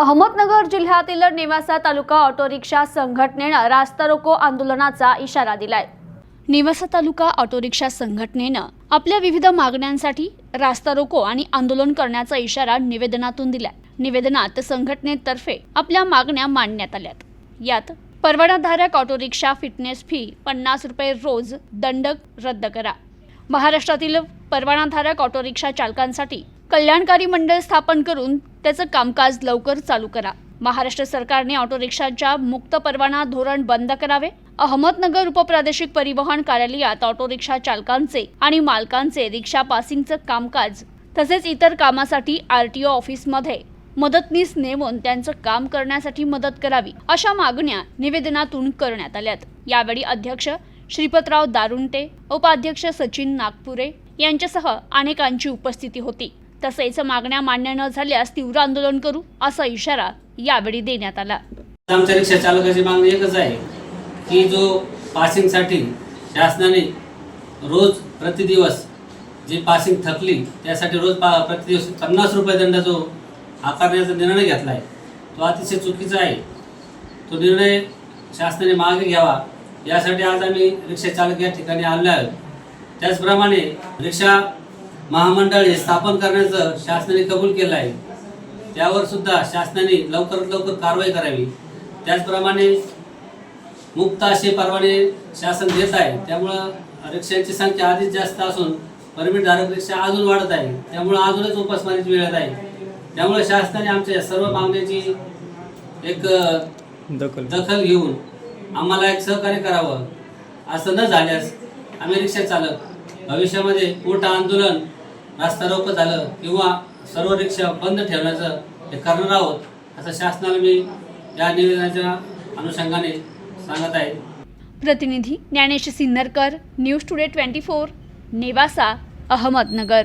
अहमदनगर जिल्ह्यातील नेवासा तालुका auto rickshaw संघटनेनं रास्ता रोको आंदोलनाचा इशारा दिलाय. नेवासा तालुका ऑटो रिक्षा संघटनेनं आपल्या विविध मागण्यांसाठी रास्ता रोको आणि आंदोलन करण्याचा इशारा निवेदनातून दिलाय. निवेदनात संघटनेतर्फे आपल्या मागण्या मांडण्यात आल्यात. यात परवानाधारक ऑटो रिक्षा फिटनेस फी पन्नास रुपये रोज दंड रद्द करा. महाराष्ट्रातील परवानाधारक ऑटो रिक्षा चालकांसाठी कल्याणकारी मंडळ स्थापन करून त्याचं कामकाज लवकर चालू करा. महाराष्ट्र सरकारने ऑटो रिक्षाच्या मुक्त परवाना धोरण बंद करावे. अहमदनगर उपप्रादेशिक परिवहन कार्यालयात ऑटो रिक्षा चालकांचे आणि मालकांचे रिक्षा पासिंगचं कामकाज तसेच इतर कामासाठी आर टी ओ ऑफिसमध्ये मदतनीस नेमून त्यांचं काम करण्यासाठी मदत करावी अशा मागण्या निवेदनातून करण्यात आल्यात. यावेळी अध्यक्ष श्रीपतराव दारुंटे उपाध्यक्ष सचिन नागपुरे यांच्यासह अनेकांची उपस्थिती होती. तसेच मागण्या मान्य न झाल्यास तीव्र आंदोलन करू असा इशारा यावेळी देण्यात आला. आमच्या रिक्षा चालकाची मागणी एकच आहे की जो पासिंगसाठी शासनाने रोज प्रतिदिवस जी पासिंग थकली त्यासाठी रोज पा प्रतिदिवस पन्नास रुपये दंड जो आकारण्याचा निर्णय घेतला आहे तो अतिशय चुकीचा आहे. तो निर्णय शासनाने मागे घ्यावा. यासाठी आज आम्ही रिक्षा चालक या ठिकाणी आलो आहोत. त्याचप्रमाणे रिक्षा महामंडळ हे स्थापन करण्याचं शासनाने कबूल केलं आहे. त्यावर सुद्धा शासनाने लवकरात लवकर कारवाई करावी. त्याचप्रमाणे मुक्त असे परवाने शासन देत आहे. त्यामुळं रिक्षांची संख्या आधीच जास्त असून परमिटधारक रिक्षा अजून वाढत आहे. त्यामुळं अजूनच उपासमारीची वेळ येत आहे. त्यामुळे शासनाने आमच्या या सर्व मागण्याची एक दखल. दखल घेऊन आम्हाला एक सहकार्य करावं. असं न झाल्यास आम्ही रिक्षा चालक भविष्यामध्ये मोठं आंदोलन रास्ता रोको झालं किंवा सर्व रिक्षा बंद ठेवण्याचं हे करणार आहोत असं शासनाला मी या निवेदनाच्या अनुषंगाने सांगत आहे. प्रतिनिधी Dnyanesh Sinnarkar news today twenty four Nevasa Ahmednagar.